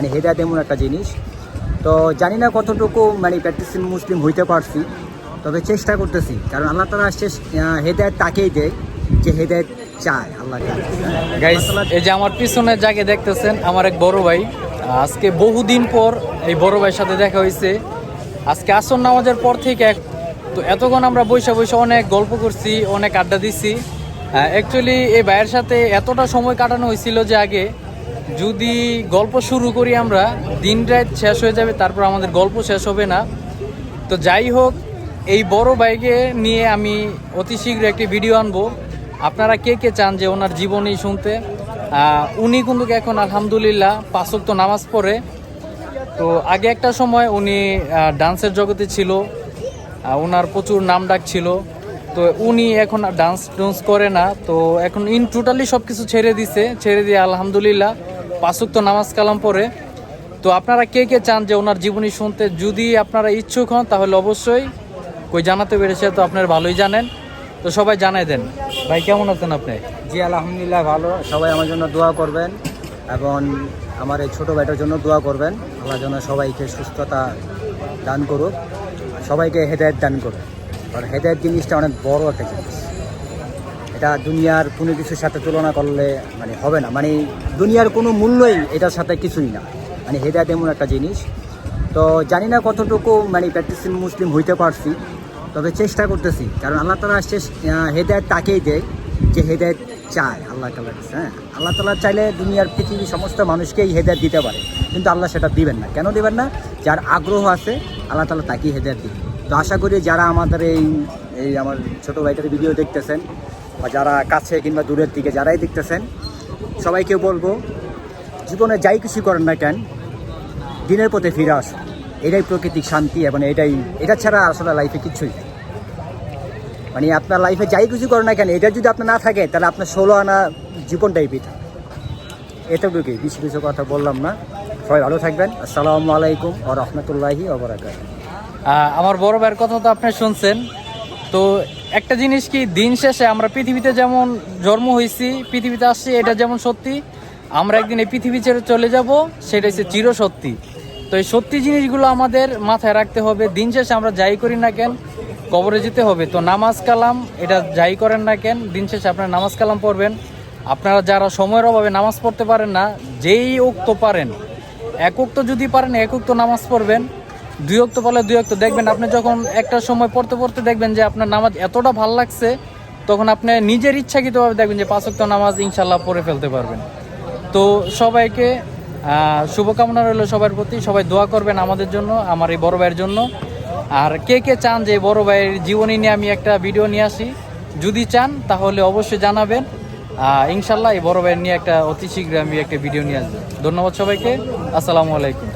মানে হেদায়ত এমন একটা জিনিস। তো জানি না কতটুকু মানে প্র্যাকটিসিং মুসলিম হইতে পারছি, তবে চেষ্টা করতেছি। কারণ আল্লাহ তালা আসছে হেদায়ত তাকেই দেয়, যে হেদায়ত চায় আল্লাহ গাইস এই যে আমার পিছনে যাকে দেখতেছেন, আমার এক বড় ভাই, আজকে বহুদিন পর এই বড় ভাইয়ের সাথে দেখা হয়েছে। আজকে আসর নামাজের পর থেকে এক- তো এতক্ষণ আমরা বৈশা বৈশা অনেক গল্প করছি, অনেক আড্ডা দিছি। অ্যাকচুয়ালি এই ভাইয়ের সাথে এতটা সময় কাটানো হয়েছিল যে আগে যদি গল্প শুরু করি আমরা, দিন রাত শেষ হয়ে যাবে, তারপর আমাদের গল্প শেষ হবে না। তো যাই হোক, এই বড় বাইকে নিয়ে আমি অতি শীঘ্র একটি ভিডিও আনব। আপনারা কে কে চান যে ওনার জীবনী শুনতে? উনি কিন্তু এখন আলহামদুলিল্লাহ পাঁচক তো নামাজ পড়ে। তো আগে একটা সময় উনি ডান্সের জগতে ছিল ওনার প্রচুর নাম ডাক ছিল। তো উনি এখন ডান্স ডুন্স করে না। তো এখন ইন টোটালি সব কিছু ছেড়ে দিছে, ছেড়ে দিয়ে আলহামদুলিল্লাহ। পাঁচক তো নামাজ কালাম পড়ে। তো আপনারা কে কে চান যে ওনার জীবনী শুনতে যদি আপনারা ইচ্ছুক হন, তাহলে অবশ্যই কই জানাতে পেরেছে তো আপনারা ভালোই জানেন। তো সবাই জানাই দেন। ভাই, কেমন আছেন আপনি? জি, আলহামদুলিল্লাহ ভালো। সবাই আমার জন্য দোয়া করবেন এবং আমার এই ছোটো ভাইটার জন্য দোয়া করবেন। আমার জন্য সবাইকে সুস্থতা দান করুক, সবাইকে হেদায়ত দান করুক। কারণ হেদায়ত জিনিসটা অনেক বড় একটা জিনিস। এটা দুনিয়ার কোনো কিছুর সাথে তুলনা করলে মানে হবে না। মানে দুনিয়ার কোনো মূল্যই এটার সাথে কিছুই না। মানে হেদায়ত এমন একটা জিনিস। তো জানি না কতটুকু মানে প্র্যাকটিসিং মুসলিম হইতে পারছি, তবে চেষ্টা করতেছি। কারণ আল্লাহ তালা আসছে হেদায়ত তাকেই দেয় যে হেদায়ত চায় আল্লাহ তালা হ্যাঁ। আল্লাহ তালা চাইলে দুনিয়ার পৃথিবীর সমস্ত মানুষকেই হেদায়ত দিতে পারে। কিন্তু আল্লাহ সেটা দিবেন না। কেন দিবেন না? যার আগ্রহ আছে, আল্লাহ তালা তাকেই হেদায়ত দিবে তো আশা করি যারা আমাদের এই এই আমার ছোটো ভাইটার ভিডিও দেখতেছেন বা যারা কাছে কিংবা দূরের দিকে যারাই দেখতেছেন সবাইকে বলব, জীবনে যাই কিছু করেন না কেন, দিনের পথে ফিরে আসুন। এটাই প্রকৃতিক শান্তি এবং এটাই, এটা ছাড়া আসলে লাইফে কিছুই মানে আপনার লাইফে যাই কিছু করেন না কেন, এটা যদি আপনার না থাকে, তাহলে আপনার ষোলো আনা জীবনটাই পিঠা এতটুকুই, বেশি কিছু কথা বললাম না। সবাই ভালো থাকবেন। আসসালামু আলাইকুম ও রহমতুল্লাহি ওবরাকাত আমার বড় ভাইয়ের কথা তো আপনি শুনছেন। তো একটা জিনিস কি, দিন শেষে আমরা পৃথিবীতে যেমন জন্ম হয়েছি, পৃথিবীতে আসছি, এটা যেমন সত্যি, আমরা একদিন এই পৃথিবী ছেড়ে চলে যাব, সেটা হচ্ছে চির সত্যি তো এই সত্যি জিনিসগুলো আমাদের মাথায় রাখতে হবে, দিন শেষে আমরা যাই করি না কেন, কবরে যেতে হবে। তো নামাজ কালাম, এটা যাই করেন না কেন, দিন শেষে আপনারা নামাজ কালাম পড়বেন। আপনারা যারা সময়ের অভাবে নামাজ পড়তে পারেন না, যেই উক্ত পারেন, এক উক্ত যদি পারেন, এক উক্ত নামাজ পড়বেন। দুই অক্ত বলে দুই অক্ত। দেখবেন আপনি যখন একটা সময় পড়তে পড়তে দেখবেন যে আপনার নামাজ এতটা ভালো লাগছে, তখন আপনি নিজের ইচ্ছাকৃতভাবে দেখবেন যে পাঁচ অক্ত নামাজ ইনশাল্লাহ পড়ে ফেলতে পারবেন। তো সবাইকে শুভকামনা রইল সবার প্রতি। সবাই দোয়া করবেন আমাদের জন্য, আমার এই বড় ভাইয়ের জন্য। আর কে কে চান যে বড় ভাইয়ের জীবনী নিয়ে আমি একটা ভিডিও নিয়ে আসি, যদি চান তাহলে অবশ্যই জানাবেন। ইনশাল্লাহ এই বড় ভাইয়ের নিয়ে একটা অতি শীঘ্র আমি একটা ভিডিও নিয়ে আসব। ধন্যবাদ সবাইকে। আসসালামু আলাইকুম।